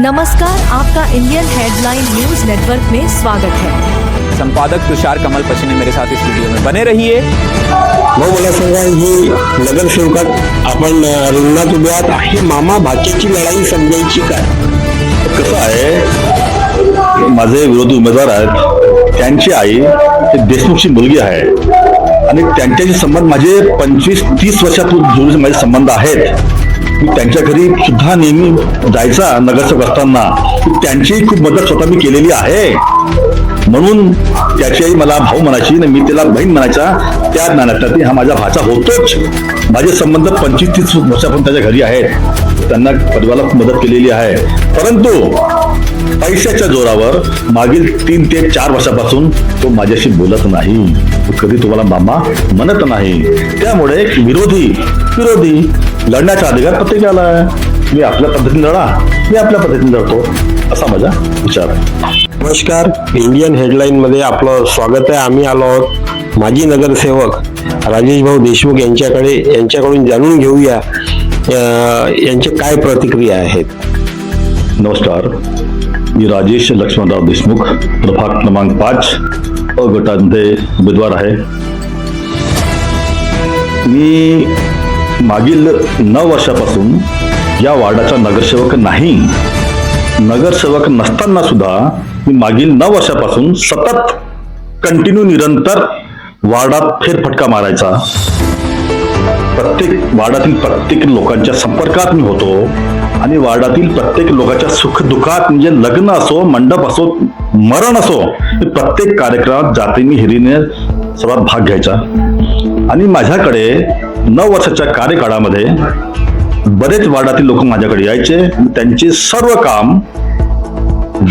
नमस्कार आपका Indian headline news network में स्वागत है। संपादक तुषार कमल पसीने मेरे साथ इस वीडियो में। बने रहिए। भाऊ मला सांगा ही नगरसेवकात आपण रिंगणात उभे आहात ही मामा लढाई समजायची काय? कसं आहे माझे विरोधी उमेदवार आहेत. त्यांची आई ही देशमुखची मुलगी आहे. आणि त्यांच्याशी संबंध माझे पंचवीस तीस वर्षापूर्वी जुने माझे संबंध आहेत मी त्यांच्या घरी सुद्धा नेहमी जायचा नगरसेवक असताना. त्यांचीही खूप मदत स्वतः मी केलेली आहे. म्हणून त्याची मला भाऊ म्हणायची आणि मी त्याला बहीण म्हणायचा त्या ज्ञानासाठी हा माझा भाचा होतोच. माझे संबंध पंचवीस तीस वर्षापासून त्याच्या घरी आहेत. त्यांना परिवाराला मदत केलेली आहे. परंतु पैशाच्या जोरावर मागील तीन ते चार वर्षापासून तो माझ्याशी बोलत नाही. कधी तुम्हाला मामा म्हणत नाही. त्यामुळे विरोधी विरोधी लढण्याचा अधिकार प्रत्येकाला आहे? मी आपल्या पद्धतीने लढा मी आपल्या पद्धतीने लढतो. असा माझा विचार आहे. नमस्कार इंडियन हेडलाईन मध्ये आपलं स्वागत आहे. आम्ही आलो आहोत माजी नगरसेवक राजेश भाऊ देशमुख यांच्याकडे. यांच्याकडून जाणून घेऊया अ, यांच्या काय प्रतिक्रिया आहेत. नमस्कार मी राजेश लक्ष्मणराव देशमुख प्रभाग क्रमांक पाच अ गटामध्ये उमेदवार आहे. मी मागील नऊ वर्षापासून या वार्डाचा नगरसेवक नाही. नगरसेवक नसताना सुद्धा मी मागील नऊ वर्षापासून सतत कंटिन्यू निरंतर वार्डात फेरफटका मारायचा. प्रत्येक वार्डातील प्रत्येक लोकांच्या संपर्कात मी होतो आणि वार्डातील प्रत्येक लोकांच्या सुखदुःखात म्हणजे लग्न असो मंडप असो मरण असो प्रत्येक कार्यक्रमात जाते मी हिरीने सर्वात भाग घ्यायचा. आणि माझ्याकडे नऊ वर्षाच्या कार्यकाळामध्ये बरेच वार्डातील लोक माझ्याकडे यायचे. त्यांचे सर्व काम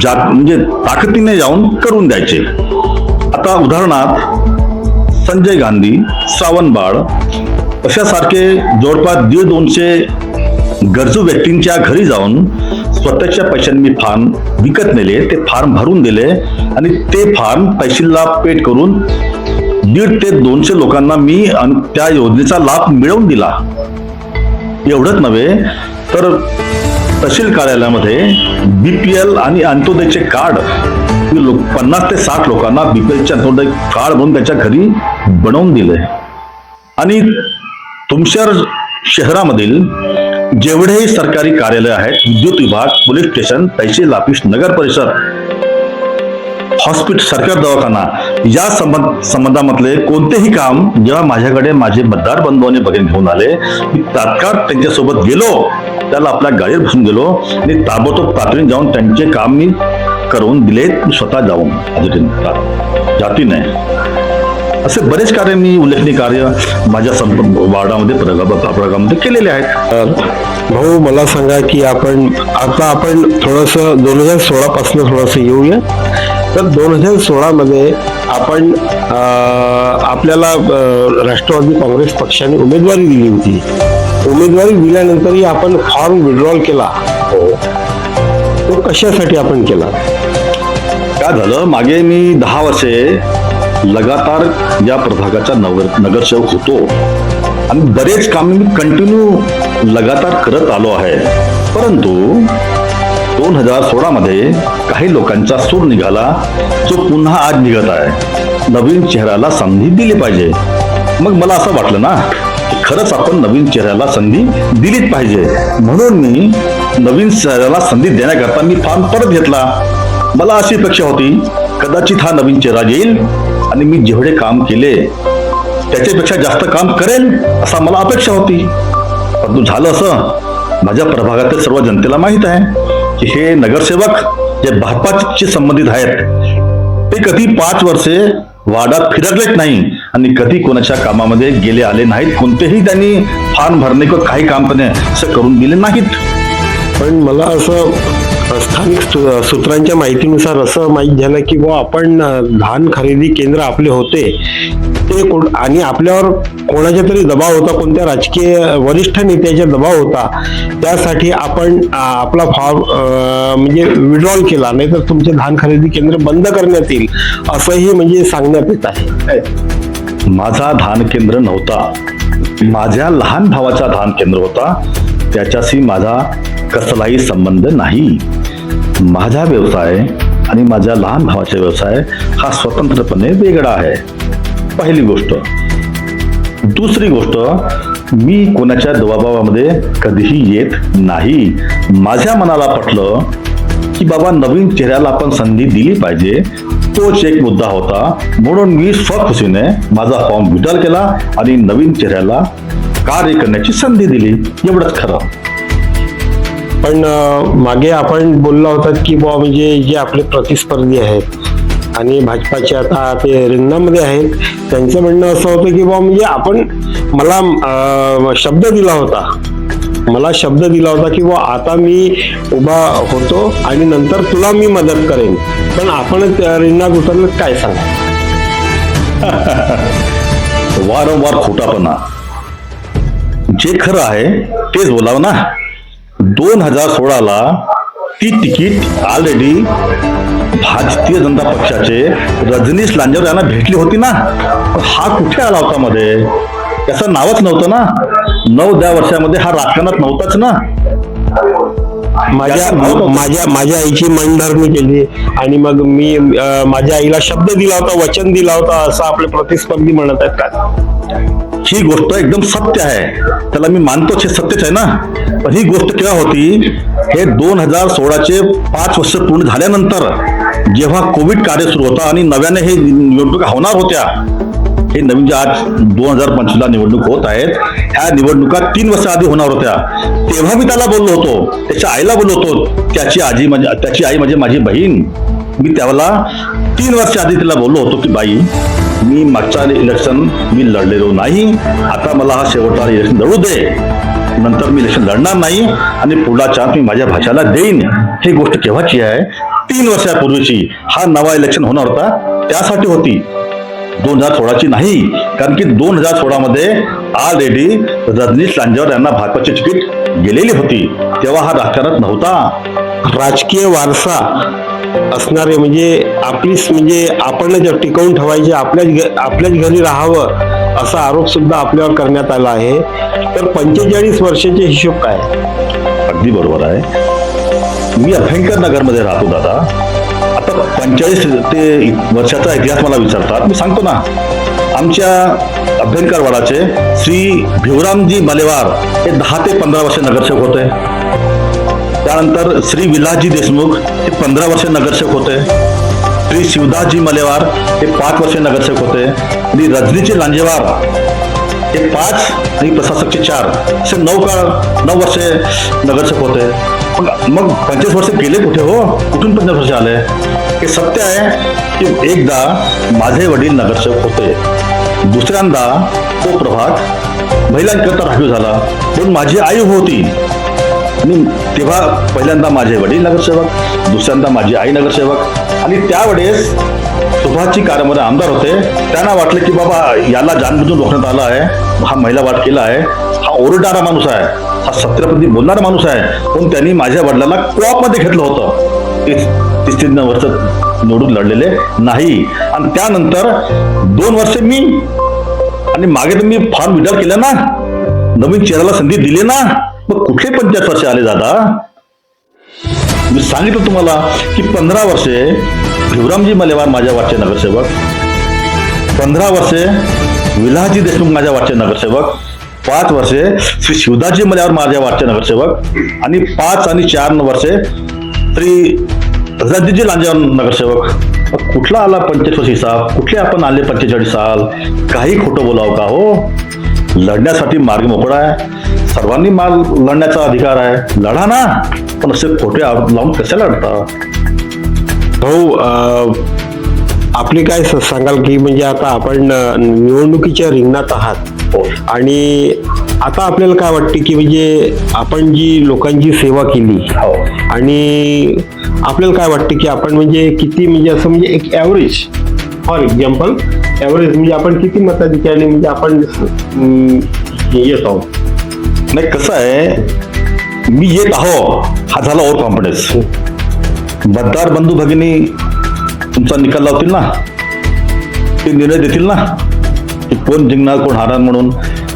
जा म्हणजे ताकदीने जाऊन करून द्यायचे. आता उदाहरणार्थ संजय गांधी श्रावणबाळ अशासारखे जवळपास दीड दोनशे गरजू व्यक्तींच्या घरी जाऊन स्वतःच्या पैशांनी मी फार्म विकत नेले. ते फार्म भरून दिले आणि ते फार्म तहसीलला पेट करून दीड ते दोनशे लोकांना मी अन- त्या योजनेचा लाभ मिळवून दिला. एवढंच नव्हे तर तहसील कार्यालयामध्ये बीपीएल आणि अंत्योदयचे कार्ड लोक पन्नास ते साठ लोकांना बीपीएलचे अंत्योदय कार्ड म्हणून त्याच्या घरी बनवून दिले. आणि तुमच्या शहरामधील जेवढेही सरकारी कार्यालय आहेत विद्युत विभाग पोलीस स्टेशन तहसील ऑफिस नगर परिषद हॉस्पिटल सरकार दवाखाना या संबंध संबंधामधले कोणतेही काम जेव्हा माझ्याकडे माझे मतदार बंधूने बघून घेऊन आले मी तात्काळ त्यांच्यासोबत गेलो त्याला आपल्या गाडीवर बसून गेलो आणि ताबडतोब तातडीने जाऊन त्यांचे काम मी करून दिले स्वतः जाऊन जाती जातीने. असे बरेच कार्य मी उल्लेखनीय कार्य माझ्या संप वार्डामध्ये प्रगा- प्रभागामध्ये केलेले आहेत. भाऊ मला सांगा की आपण आता आपण थोडंसं दोन हजार सोळा पासून थोडंसं येऊया. तर दोन हजार सोळा मध्ये आपण आपल्याला राष्ट्रवादी काँग्रेस पक्षाने उमेदवारी दिली होती. उमेदवारी दिल्यानंतरही आपण फॉर्म विड्रॉल केला. तो कशासाठी आपण केला? काय झालं? मागे मी दहा वर्षे लगातार या प्रभागाचा नगर नगरसेवक होतो. आणि बरेच काम मी कंटिन्यू लगातार करत आलो आहे. परंतु दोन हजार सोळा मध्ये काही लोकांचा सूर निघाला जो पुन्हा आज निघत आहे. नवीन चेहऱ्याला संधी दिली पाहिजे. मग मला असं वाटलं ना की खरंच आपण नवीन चेहऱ्याला संधी दिलीच पाहिजे. म्हणून मी नवीन चेहऱ्याला संधी देण्याकरता मी फॉर्म परत घेतला. मला अशी अपेक्षा होती कदाचित हा नवीन चेहरा येईल आणि मी जेवढे काम केले त्याच्यापेक्षा जास्त काम करेल असा मला अपेक्षा होती. परंतु झालं असं माझ्या प्रभागातील सर्व जनतेला माहीत आहे. की हे नगरसेवक जे भाजपाचे संबंधित आहेत ते कधी पाच वर्षे वाडात फिरकलेच नाही आणि कधी कोणाच्या कामामध्ये गेले आले नाहीत कोणतेही त्यांनी फॉर्म भरणे किंवा काही काम करणे असं करून दिले नाहीत. पण मला असं स्थानिक सूत्रांच्या माहितीनुसार असं माहीत झालं की बुवा आपण धान खरेदी केंद्र आपले होते. ते कोण- आणि आपल्यावर कोणाच्या तरी दबाव होता कोणत्या राजकीय वरिष्ठ नेत्याचा दबाव होता त्यासाठी आपण आपला फॉर्म म्हणजे विड्रॉल केला नाही तर तुमचे धान खरेदी केंद्र बंद करण्यात येईल असंही म्हणजे सांगण्यात येत आहे. माझा धान केंद्र नव्हता. माझ्या लहान भावाचा धान केंद्र होता. त्याच्याशी माझा कसलाही संबंध नाही. माझा व्यवसाय आणि माझ्या लहान भावाचा व्यवसाय हा स्वतंत्रपणे वेगळा आहे. पहिली गोष्ट. दुसरी गोष्ट मी कोणाच्या दबावामध्ये कधीही येत नाही. माझ्या मनाला पटलं की बाबा नवीन चेहऱ्याला आपण संधी दिली पाहिजे. तोच एक मुद्दा होता. म्हणून मी स्वखुशीने माझा फॉर्म विड्रॉल केला आणि नवीन चेहऱ्याला कार्य करण्याची संधी दिली. एवढंच खरं. पण मागे आपण बोलला होता की बुवा म्हणजे जे आपले प्रतिस्पर्धी आहेत आणि भाजपाचे आता ते रिंगणामध्ये आहेत त्यांचं म्हणणं असं होतं की बुवा म्हणजे आपण मला शब्द दिला होता. मला शब्द दिला होता की बुवा आता मी उभा होतो आणि नंतर तुला मी मदत करेन. पण आपण त्या रिंगणात उतरलं काय सांगा वारंवार खोटापणा. जे खरं आहे तेच बोलावं ना. दोन हजार सोळाला ती तिकीट ऑलरेडी भारतीय जनता पक्षाचे रजनीश लांजेवर यांना भेटली होती ना? हा कुठे आला होता मध्ये? त्याचं नावच नव्हतं ना? नऊ दहा वर्षामध्ये हा राजकारणात नव्हताच ना? माझ्या. माझ्या माझ्या आईची मनधरणी केली आणि मग मी माझ्या आईला शब्द दिला होता वचन दिला होता असं आपले प्रतिस्पर्धी म्हणत आहेत का? ही गोष्ट एकदम सत्य आहे. त्याला मी मानतोच हे सत्यच आहे ना? पण ही गोष्ट केव्हा होती हे दोन हजार सोळाचे पाच वर्ष पूर्ण झाल्यानंतर जेव्हा कोविड कार्य सुरू होता आणि नव्याने हे निवडणुका होणार होत्या हे नवीन जे आज दोन हजार पंचवीसला निवडणूक होत आहेत ह्या निवडणुका तीन वर्ष आधी होणार होत्या. तेव्हा मी त्याला बोललो होतो त्याच्या आईला बोललो होतो त्याची आजी म्हणजे त्याची आई म्हणजे माझी बहीण. मी त्याला तीन वर्ष आधी तिला बोललो होतो की बाई मी मागच्या इलेक्शन मी लढलेलो नाही. आता मला हा शेवटचा इलेक्शन लढू दे. नंतर मी इलेक्शन लढणार नाही आणि पुढला चान्स मी माझ्या भाषाला देईन. ही गोष्ट केव्हाची आहे? तीन वर्षापूर्वीची. हा नवा इलेक्शन होणार होता. त्यासाठी होती. दोन हजार सोळाची नाही. कारण की दोन हजार सोळामध्ये ऑलरेडी रजनीश लांजेवर यांना भाजपाची तिकीट गेलेली होती. तेव्हा हा राजकारणात नव्हता. राजकीय वारसा असणारे म्हणजे आपलीच म्हणजे आपणच टिकवून ठेवायचे आपल्याच घ- आपल्याच घरी राहावं असा आरोप सुद्धा आपल्यावर करण्यात आला आहे. तर पंचेचाळीस वर्षाचे हिशोब काय? अगदी बरोबर आहे. मी अभ्यंकर नगरमध्ये राहतो दादा. आता पंचेचाळीस ते वर्षाचा इतिहास मला विचारतात. मी सांगतो ना आमच्या अभ्यंकर वाडाचे श्री भिवरामजी मलेवार हे दहा ते पंधरा वर्ष नगरसेवक होते. त्यानंतर श्री विलासजी देशमुख हे पंधरा वर्ष नगरसेवक होते. श्री शिवदासजी मलेवार हे पाच वर्ष नगरसेवक होते. आणि रजनीचे लांजेवार हे पाच आणि प्रशासकचे चार असे नऊ काळ नऊ वर्षे नगरसेवक होते. मग मग पंचवीस वर्ष गेले कुठे हो? कुठून पंचवीस वर्ष आले? हे सत्य आहे की एकदा माझे वडील नगरसेवक होते. दुसऱ्यांदा तो प्रभात महिलांकरता राखीव झाला. पण माझी आई होती. आणि तेव्हा पहिल्यांदा माझे वडील नगरसेवक दुसऱ्यांदा माझी आई नगरसेवक. आणि त्यावेळेस सुभाषची कारमध्ये आमदार होते. त्यांना वाटलं की बाबा याला जानबुजून रोखण्यात आला आहे. हा महिला वाट केला आहे. हा ओरडणारा माणूस आहे. हा सत्यप्रती बोलणारा माणूस आहे. पण त्यांनी माझ्या वडिलांना क्रॉपमध्ये घेतलं होतं. तीस तीन वर्ष निवडून लढलेले नाही. आणि त्यानंतर दोन वर्ष मी आणि मागे तर मी फॉर्म विड्रॉल केला ना? नवीन चेहऱ्याला संधी दिली ना? मग कुठले पंचायत वर्ष आले दादा? मी सांगितलं तुम्हाला की पंधरा वर्षे भिवरामजी मलेवार माझ्या वाटचे नगरसेवक पंधरा वर्षे विलाजी देशमुख माझ्या वाटचे नगरसेवक पाच वर्षे श्री शिवदाजी मलेवार माझ्या वाटचे नगरसेवक आणि पाच आणि चार वर्षे श्री रद्दीजी लांजेवर नगरसेवक. कुठला आला पंचेचाळीस हिसाब कुठले आपण आले पंचेचाळीस साल? काही खोटं बोलावं का हो? लढण्यासाठी मार्ग मोकळा आहे. सर्वांनी माल लढण्याचा अधिकार आहे. लढा ना. पण असे खोटे लावून कशाला लढता? भाऊ आपले काय सांगाल की म्हणजे आता आपण निवडणुकीच्या रिंगणात आहात. हो. आणि आता आपल्याला काय वाटते की म्हणजे आपण जी लोकांची सेवा केली हो. आणि आपल्याला काय वाटतं की आपण म्हणजे किती म्हणजे असं म्हणजे एक ॲव्हरेज फॉर एक्झाम्पल ॲव्हरेज म्हणजे आपण किती मताधिकाऱ्याने म्हणजे आपण येत आहोत. नाही कसं आहे मी येत आहो हा झाला ओव्हर कॉन्फिडन्स मतदार बंधू भगिनी तुमचा निकाल लावतील ना? ते निर्णय देतील ना? की कोण जिंकणार कोण हारणार म्हणून.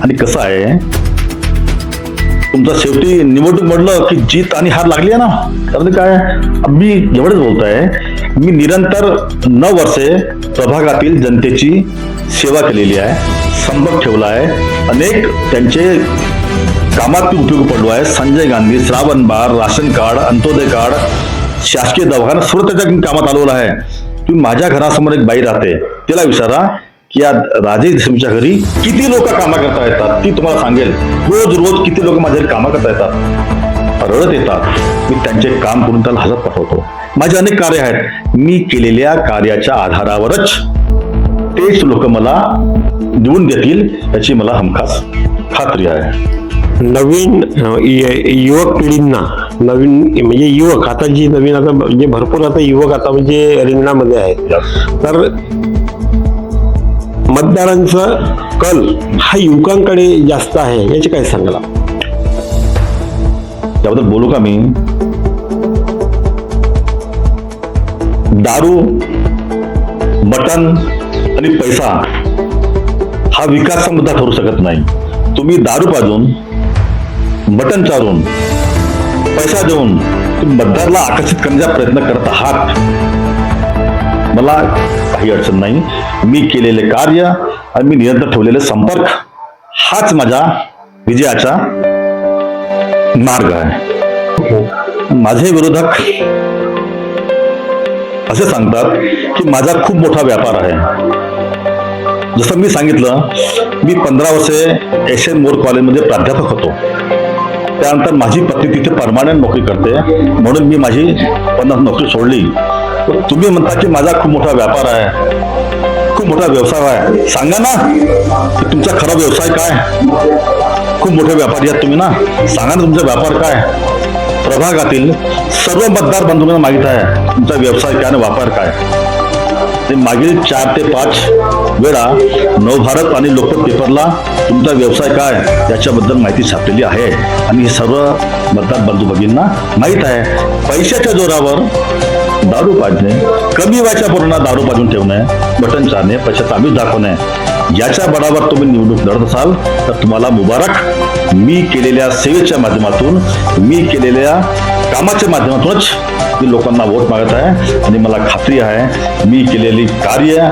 आणि कसं आहे तुमचं शेवटी निवडणूक म्हटलं की जीत आणि हार लागली आहे ना? कारण काय मी एवढंच बोलतोय. मी निरंतर नऊ वर्षे प्रभागातील जनतेची सेवा केलेली आहे संपर्क ठेवला आहे. अनेक त्यांचे कामात मी उपयोग पडलो आहे. Sanjay Gandhi Shravan Bal ration card Antyodaya card शासकीय दवाखाना सर्व त्याच्या कामात आलेलं आहे. तुम्ही माझ्या घरासमोर एक बाई राहते तिला विचारा की या राजेश देशमुखच्या घरी किती लोक कामा करता येतात ती तुम्हाला सांगेल. रोज रोज किती लोक माझ्या घरी कामा करता येतात. रडत येतात मी त्यांचे काम करून त्याला हजर पाठवतो. माझे अनेक कार्य आहेत. मी केलेल्या कार्याच्या आधारावरच तेच लोक मला निवडून देतील याची मला हमखास खात्री आहे. नवीन युवक पिढींना नवीन म्हणजे युवक आता जी नवीन आता म्हणजे भरपूर आता युवक आता म्हणजे रिंगणामध्ये आहेत. तर मतदारांचा कल हा युवकांकडे जास्त आहे. याचे काय सांगाल? त्याबद्दल बोलू का मी? दारू बटन आणि पैसा हा विकासचा मुद्दा ठरू शकत नाही. तुम्ही दारू पाजून मटन चारून पैसा देऊन तुम्ही मतदारला आकर्षित करण्याचा प्रयत्न करत आहात. मला काही अडचण नाही. मी केलेले कार्य आणि मी निरंतर ठेवलेले संपर्क हाच माझ्या विजयाचा मार्ग आहे. माझे विरोधक असे सांगतात की माझा खूप मोठा व्यापार आहे. जसं मी सांगितलं मी पंधरा वर्षे एस एन मोर कॉलेजमध्ये प्राध्यापक होतो. त्यानंतर माझी पत्नी तिथे परमानंट नोकरी करते म्हणून मी माझी पन्नास नोकरी सोडली. तर तुम्ही म्हणता की माझा खूप मोठा व्यापार आहे. खूप मोठा व्यवसाय आहे. सांगा ना तुमचा खरा व्यवसाय काय? खूप मोठे व्यापारी आहात तुम्ही ना. सांगा ना तुमचा व्यापार काय? प्रभागातील सर्व मतदार बंधूंना माहीत आहे तुमचा व्यवसाय काय आणि व्यापार काय? ते मागील चार ते पाच वेळा नवभारत आणि लोकमत पेपरला तुमचा व्यवसाय काय याच्याबद्दल माहिती छापलेली आहे. आणि हे सर्व मतदार बंधू भगिनींना माहीत आहे. पैशाच्या जोरावर दारू पाजणे कमी वयाच्या पोरांना दारू पाजून ठेवणे बटन चारणे पैशाचा आम्ही दाखवणे याच्या बळावर तुम्ही निवडणूक लढत असाल तर तुम्हाला मुबारक. मी केलेल्या सेवेच्या माध्यमातून मी केलेल्या कामाच्या माध्यमातूनच मी लोकांना वोट मागत आहे आणि मला खात्री आहे मी केलेली कार्य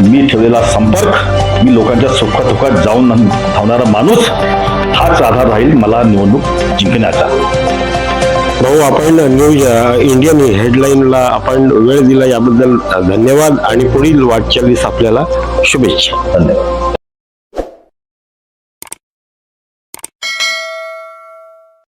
मी ठेवलेला संपर्क मी लोकांच्या सुखात जाऊन धावणारा माणूस हाच आधार राहील मला निवडणूक जिंकण्याचा. भाऊ आपण न्यूज इंडियन हेडलाईनला आपण वेळ दिला याबद्दल धन्यवाद आणि पुढील वाटचालीस आपल्याला शुभेच्छा. धन्यवाद.